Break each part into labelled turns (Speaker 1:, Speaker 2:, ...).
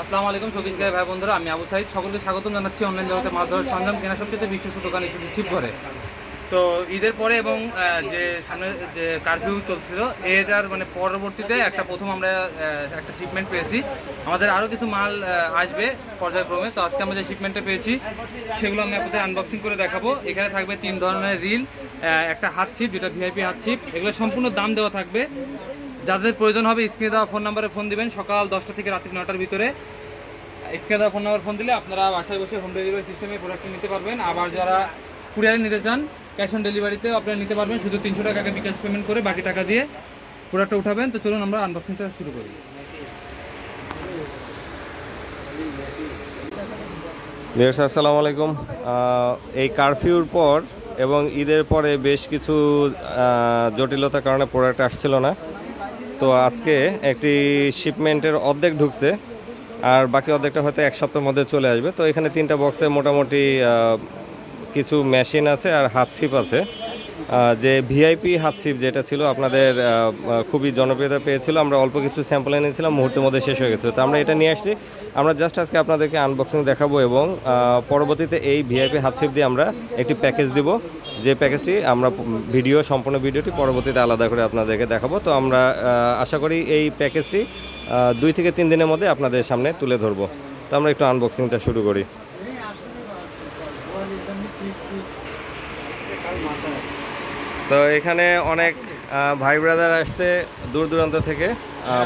Speaker 1: আসসালামু আলাইকুম সতীশ গায়ে ভাই বন্ধুরা, আমি আবু সাইদ। সকলকে স্বাগতম জানাচ্ছি অনলাইন জগতে মাছ ধরার সরঞ্জাম কেনা সবচেয়ে বিশ্বস্ত দোকান এসে ছিপ করে তো ঈদের পরে এবং যে সামনে যে কারফিউ চলছিল, এটার মানে পরবর্তীতে একটা প্রথম আমরা একটা শিপমেন্ট পেয়েছি। আমাদের আরও কিছু মাল আসবে পর্যায়ক্রমে। তো আজকে আমরা যে শিপমেন্টটা পেয়েছি, সেগুলো আমি আপনাদের আনবক্সিং করে দেখাবো। এখানে থাকবে তিন ধরনের রিল একটা হাত ছিপ যেটা ভিআইপি হাত ছিপ এগুলো সম্পূর্ণ দাম দেওয়া থাকবে। যাদের প্রয়োজন হবে স্ক্রিনে দেওয়া ফোন নাম্বারে ফোন দিবেন। সকাল দশটা থেকে রাত্রি নটার ভিতরে। স্ক্রিনে দেওয়া ফোন নাম্বার ফোন দিলে আপনারা বাসায় বসে হোম ডেলিভারি সিস্টেমে প্রোডাক্টটি নিতে পারবেন। আবার যারা কুরিয়ারে নিতে চান ক্যাশ অন ডেলিভারিতে আপনারা নিতে পারবেন। শুধু তিনশো টাকা বিকাশ পেমেন্ট করে বাকি টাকা দিয়ে প্রোডাক্টটা উঠাবেন। তো চলুন আমরা আনবক্সিংটা শুরু করি।
Speaker 2: ভিউয়ার্স আসসালামু আলাইকুম। এই কারফিউর পর এবং ঈদের পরে বেশ কিছু জটিলতার কারণে প্রোডাক্ট আসছিল না। তো আজকে একটি শিপমেন্টের অর্ধেক ঢুকছে, আর বাকি অর্ধেকটা হয়তো এক সপ্তাহের মধ্যে চলে আসবে। তো এখানে তিনটা বক্সে মোটামুটি কিছু মেশিন আছে আর হাত ছিপ আছে। যে ভিআইপি হাত ছিপ যেটা ছিল আপনাদের খুবই জনপ্রিয়তা পেয়েছিল আমরা অল্প কিছু স্যাম্পল এনেছিলাম মুহূর্তের মধ্যে শেষ হয়ে গেছে তো আমরা এটা নিয়ে আসছি আমরা জাস্ট আজকে আপনাদেরকে আনবক্সিং দেখাবো এবং পরবর্তীতে এই ভিআইপি হাত ছিপ দিয়ে আমরা একটি প্যাকেজ দিব যে প্যাকেজটি আমরা ভিডিও সম্পূর্ণ ভিডিওটি পরবর্তীতে আলাদা করে আপনাদেরকে দেখাবো তো আমরা আশা করি এই প্যাকেজটি দুই থেকে তিন দিনের মধ্যে আপনাদের সামনে তুলে ধরবো তো আমরা একটু আনবক্সিংটা শুরু করি তো এখানে অনেক ভাই ব্রাদার আসছে দূর দূরান্ত থেকে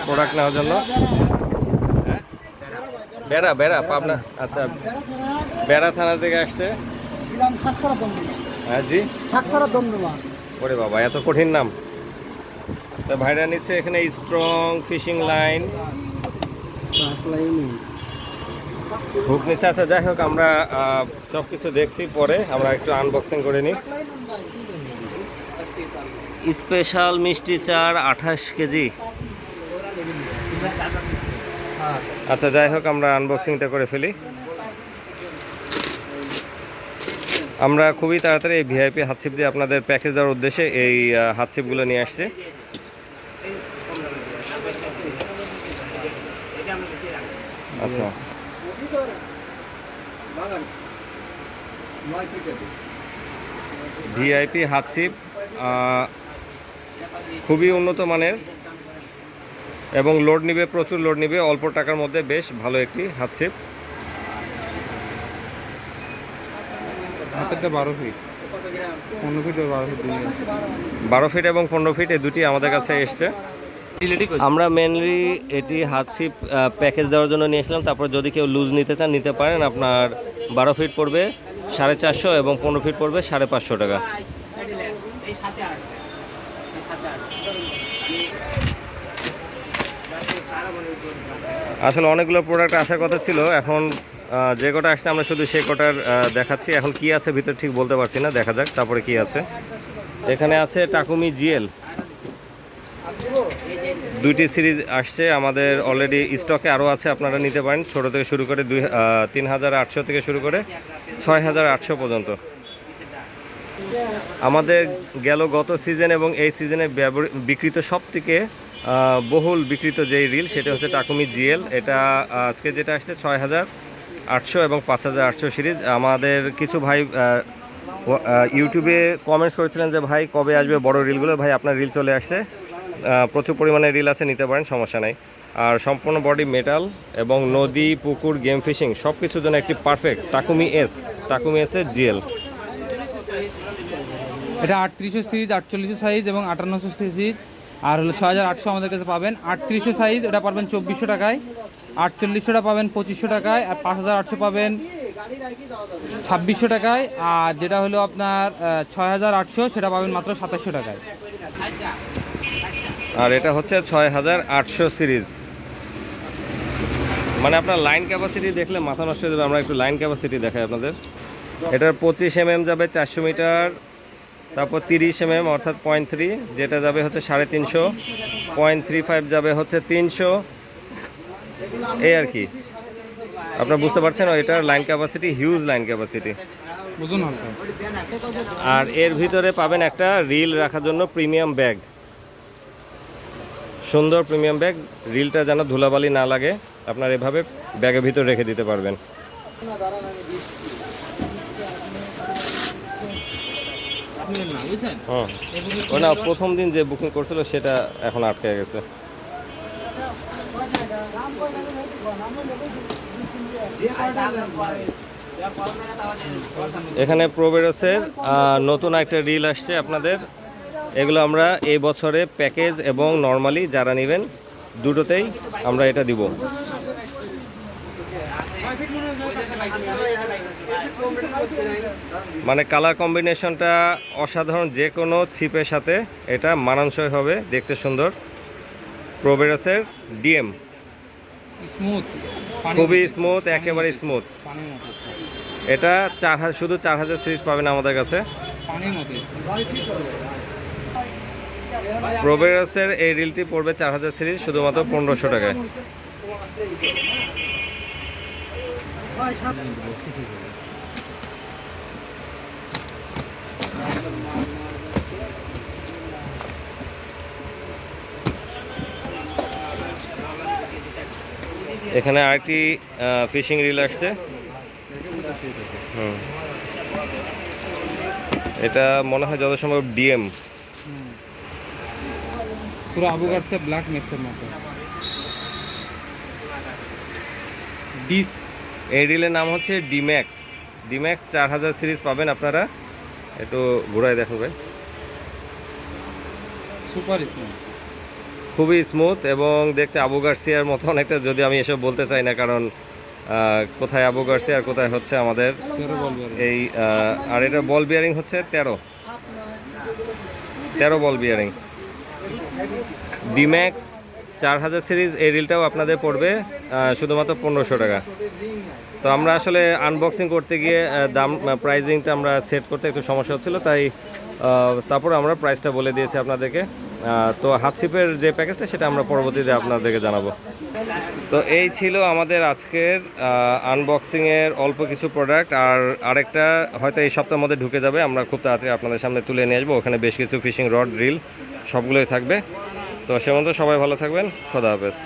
Speaker 2: প্রোডাক্ট নেওয়ার জন্য। হ্যাঁ? বেড়া বেড়া, পাবনা আচ্ছা বেড়া থানা থেকে আসছে। হ্যাঁ জি। ওরে বাবা, এত কঠিন নাম। তো ভাইরা নিচ্ছে এখানে স্ট্রং ফিশিং লাইন হুক নিচ্ছে আচ্ছা যাই হোক, আমরা সব কিছু দেখছি পরে, আমরা একটু আনবক্সিং করে নিই। স্পেশাল মিষ্টি চার আঠাশ কেজি। আচ্ছা যাই হোক আমরা আনবক্সিংটা করে ফেলি। আমরা খুবই তাড়াতাড়ি এই ভিআইপি হাতছিপ দিয়ে আপনাদের প্যাকেজ দেওয়ার উদ্দেশ্যে এই আহ, হাতছিপগুলো নিয়ে আসছি। আচ্ছা। ভিআইপি হাতছিপ আহ, খুবই উন্নত মানের এবং লোড নিবে প্রচুর লোড নিবে অল্প টাকার মধ্যে বেশ ভালো একটি হাতছিপ
Speaker 1: হাতেরটা বারো ফিট। পনেরো ফিট বারো ফিট
Speaker 2: বারো ফিট এবং পনেরো ফিট এই দুটি আমাদের কাছে এসছে। আমরা মেনলি এটি হাত ছিপ প্যাকেজ দেওয়ার জন্য নিয়েছিলাম। তারপর যদি কেউ লুজ নিতে চান নিতে পারেন। আপনার বারো ফিট পড়বে সাড়ে চারশো এবং পনেরো ফিট পড়বে সাড়ে পাঁচশো টাকা। আসলে অনেকগুলো প্রোডাক্ট আসার কথা ছিল, এখন যে কটা আসছে আমরা শুধু সেই কটার দেখাচ্ছি। এখন কি আছে ভিতর ঠিক বলতে পারছি না, দেখা যাক তারপরে কি আছে। এখানে আছে টাকুমি জিএল দুইটি সিরিজ আসছে, আমাদের অলরেডি স্টকে আরও আছে, আপনারা নিতে পারেন। ছোটো থেকে শুরু করে দুই তিন হাজার আটশো থেকে শুরু করে ছয় হাজার আটশো পর্যন্ত। আমাদের গেল গত সিজন এবং এই সিজনে বিক্রিত সব থেকে বহুল বিক্রিত যেই রিল সেটা হচ্ছে টাকুমি জিএল। এটা আজকে যেটা আসছে ছয় হাজার আটশো এবং পাঁচ হাজার আটশো সিরিজ। আমাদের কিছু ভাই ইউটিউবে কমেন্টস করেছিলেন যে, ভাই, কবে আসবে বড় রিলগুলো ভাই, আপনার রিল চলে আসছে। প্রচুর পরিমাণে রিল আছে, নিতে পারেন, সমস্যা নাই। আর সম্পূর্ণ বডি মেটাল এবং নদী, পুকুর গেম ফিশিং সব কিছুর জন্য একটি পারফেক্ট টাকুমি এস টাকুমি এসের জিএল।
Speaker 1: এটা আটত্রিশশো সিরিজ, আটচল্লিশশো সাইজ এবং আটান্নশো সিরিজ। আর হলো ছ হাজার আটশো আমাদের কাছে পাবেন। আটত্রিশশো সাইজ, ওটা পাবেন চব্বিশশো টাকায়। আটচল্লিশশোটা পাবেন পঁচিশশো টাকায়, আর পাঁচ হাজার আটশো পাবেন ছাব্বিশশো টাকায়। আর যেটা হলো আপনার ছয় হাজার আটশো, সেটা পাবেন মাত্র সাতাশশো টাকায়।
Speaker 2: আর এটা হচ্ছে ছয় হাজার আটশো সিরিজ। মানে আপনার লাইন ক্যাপাসিটি দেখলে মাথা নষ্ট হয়ে যাবে। আমরা একটু লাইন ক্যাপাসিটি দেখাই আপনাদের। এটার পঁচিশ এম যাবে চারশো মিটার। তারপর তিরিশ এমএম অর্থাৎ পয়েন্ট থ্রি যেটা যাবে হচ্ছে সাড়ে তিনশো। পয়েন্ট থ্রি ফাইভ যাবে হচ্ছে তিনশো। এই আর কি। আপনার বুঝতে পারছেন এটার line capacity huge line capacity
Speaker 1: বুঝুন
Speaker 2: আর এর ভিতরে পাবেন একটা রিল রাখার জন্য প্রিমিয়াম ব্যাগ সুন্দর প্রিমিয়াম ব্যাগ রিলটা যেন ধুলাবালি না লাগে আপনার এভাবে ব্যাগের ভিতর রেখে দিতে পারবেন। হুম ও না প্রথম দিন যে বুকিং করছিল সেটা এখন আটকে গেছে। এখানে প্রোবেরসের নতুন একটা রিল আসছে আপনাদের। এগুলো আমরা এই বছরে প্যাকেজ এবং নর্মালি যারা নেবেন দুটোতেই আমরা এটা দিব। মানে কালার কম্বিনেশনটা অসাধারণ যে কোনো ছিপের সাথে এটা মানানসই হবে দেখতে সুন্দর। প্রোবেরাসের ডিএম
Speaker 1: স্মুথ
Speaker 2: খুবই স্মুথ একেবারে স্মুথ এটা চার হাজার শুধু চার হাজার সিরিজ পাবেন আমাদের কাছে। প্রোবেরাসের এই রিলটি পড়বে চার হাজার সিরিজ শুধুমাত্র পনেরোশো টাকায়। এখানে আরেকটি ফিশিং রিল আসছে। হুম। এটা মনে হয় যত সম্ভব ডিএম।
Speaker 1: পুরো আবু গার্সে ব্ল্যাক মিক্সের মতো। ডিস
Speaker 2: এই রিলের নাম হচ্ছে ডিম্যাক্স। ডিম্যাক্স চার হাজার সিরিজ পাবেন আপনারা। একটু ঘুরাই দেখো ভাই।
Speaker 1: Super smooth.
Speaker 2: খুবই স্মুথ এবং দেখতে আবু গার্সিয়ার মতো অনেকটা যদি আমি এসব বলতে চাই না কারণ কোথায় আবু গার্সিয়া আর কোথায় হচ্ছে আমাদের এই আর এটা বল বিয়ারিং হচ্ছে তেরো। তেরো বল বিয়ারিং ডিম্যাক্স চার হাজার সিরিজ এই রিলটাও আপনাদের পড়বে শুধুমাত্র পনেরোশো টাকা। তো আমরা আসলে আনবক্সিং করতে গিয়ে দাম প্রাইজিংটা আমরা সেট করতে একটু সমস্যা হচ্ছিল, তাই তারপরে আমরা প্রাইসটা বলে দিয়েছি আপনাদেরকে। তো হাতশিপের যে প্যাকেজটা সেটা আমরা পরবর্তীতে আপনাদেরকে জানাব। তো এই ছিল আমাদের আজকের আনবক্সিংয়ের অল্প কিছু প্রোডাক্ট আর আরেকটা হয়তো এই সপ্তাহের মধ্যে ঢুকে যাবে, আমরা খুব তাড়াতাড়ি আপনাদের সামনে তুলে নিয়ে আসব। ওখানে বেশ কিছু ফিশিং রড ড্রিল সবগুলোই থাকবে। তো সে মতো সবাই ভালো থাকবেন খোদা হাফেজ।